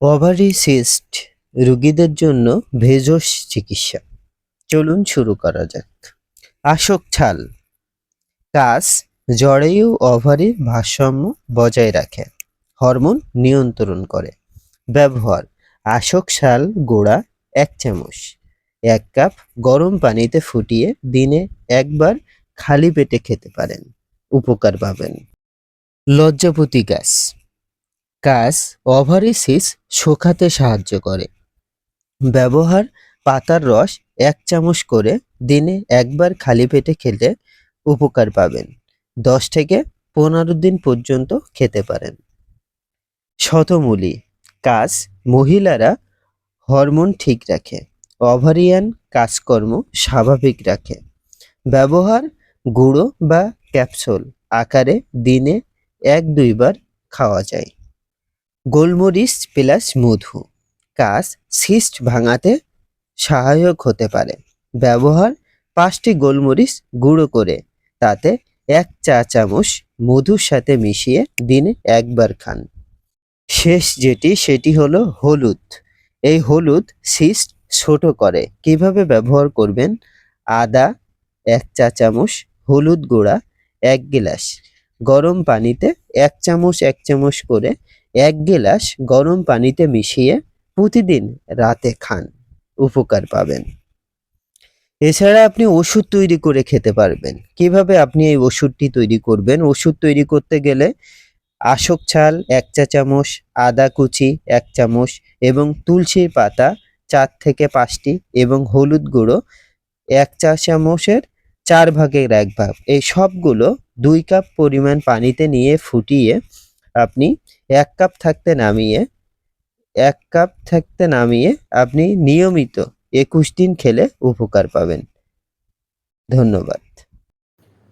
Ovary cyst রোগীদের জন্য ভেষজ চিকিৎসা। চলুন শুরু করা যাক। আসক ছাল। কাজ জরায়ু ওভারির ভারসাম্য বজায় রাখে। হরমোন নিয়ন্ত্রণ করে। ব্যবহার, আসক ছাল গোড়া এক চামচ। এক কাপ গরম পানিতে ফুটিয়ে দিনে একবার খালি পেটে খেতে পারেন। উপকার পাবেন। লজ্জাপতি গাছ কাজ ওভারিসিস শুকাতে সাহায্য করে। ব্যবহার পাতার রস এক চামচ করে দিনে একবার খালি পেটে খেলে উপকার পাবেন। দশ থেকে পনেরো দিন পর্যন্ত খেতে পারেন। শতমূলি কাজ মহিলারা হরমোন ঠিক রাখে। অভারিয়ান কাজকর্ম স্বাভাবিক রাখে। ব্যবহার গুঁড়ো বা ক্যাপসুল আকারে দিনে এক দুইবার খাওয়া যায়। গোলমরিচ প্লাস মধু। কাজ সিস্ট ভাঙাতে সহায়ক হতে পারে। ব্যবহার পাঁচটি গোলমরিচ গুঁড়ো করে, তাতে এক চা চামচ মধুর সাথে মিশিয়ে দিনে একবার খান। শেষ যেটি, সেটি হলো হলুদ। এই হলুদ সিস্ট ছোট করে। কীভাবে ব্যবহার করবেন? আদা এক চা চামচ, হলুদ গুঁড়া এক গিলাস। গরম পানিতে এক চামচ এক চামচ করে এক গিলাস গরম পানিতে মিশিয়ে প্রতিদিন রাতে খান, উপকার পাবেন। এছাড়া আপনি ওষুধ তৈরি করে খেতে পারবেন। কীভাবে আপনি এই ওষুধটি তৈরি করবেন? ওষুধ তৈরি করতে গেলে আশক ছাল, এক চা চামচ, আদা কুচি, এক চামচ এবং তুলসীর পাতা চার থেকে পাঁচটি এবং হলুদ গুঁড়ো, এক চা চামচের চার ভাগের এক ভাগ। এই সবগুলো দুই কাপ পরিমাণ পানিতে নিয়ে ফুটিয়ে আপনি এক কাপ থাকতে নামিয়ে, এক কাপ থাকতে নামিয়ে আপনি নিয়মিত একুশ দিন খেলে উপকার পাবেন। ধন্যবাদ।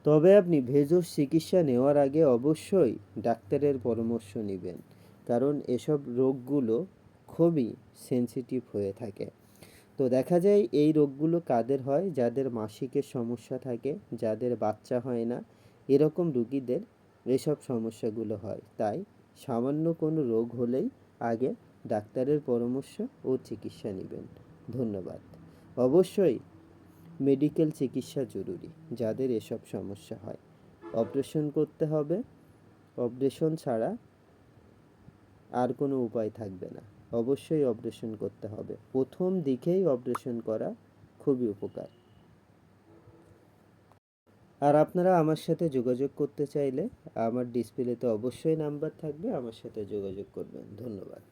তবে আপনি ভেষজ চিকিৎসা নেওয়ার আগে অবশ্যই ডাক্তারের পরামর্শ নেবেন, কারণ এসব রোগগুলো খুবই সেনসিটিভ হয়ে থাকে। তো দেখা যায় এই রোগগুলো কাদের হয়? যাদের মাসিকের সমস্যা থাকে, যাদের বাচ্চা হয় না, এরকম রুগীদের এসব সমস্যাগুলো হয়। তাই সামান্য কোনো রোগ হলেই আগে ডাক্তারের পরামর্শ ও চিকিৎসা নেবেন। ধন্যবাদ। অবশ্যই মেডিকেল চিকিৎসা জরুরি যাদের এসব সমস্যা হয়। অপারেশন করতে হবে। অপারেশন ছাড়া আর কোনো উপায় থাকবে না। অবশ্যই অপারেশন করতে হবে। প্রথম দিকেই অপারেশন করা খুবই উপকার। আর আপনারা আমার সাথে যোগাযোগ করতে চাইলে আমার ডিসপ্লেতে অবশ্যই নাম্বার থাকবে, আমার সাথে যোগাযোগ করবেন। ধন্যবাদ।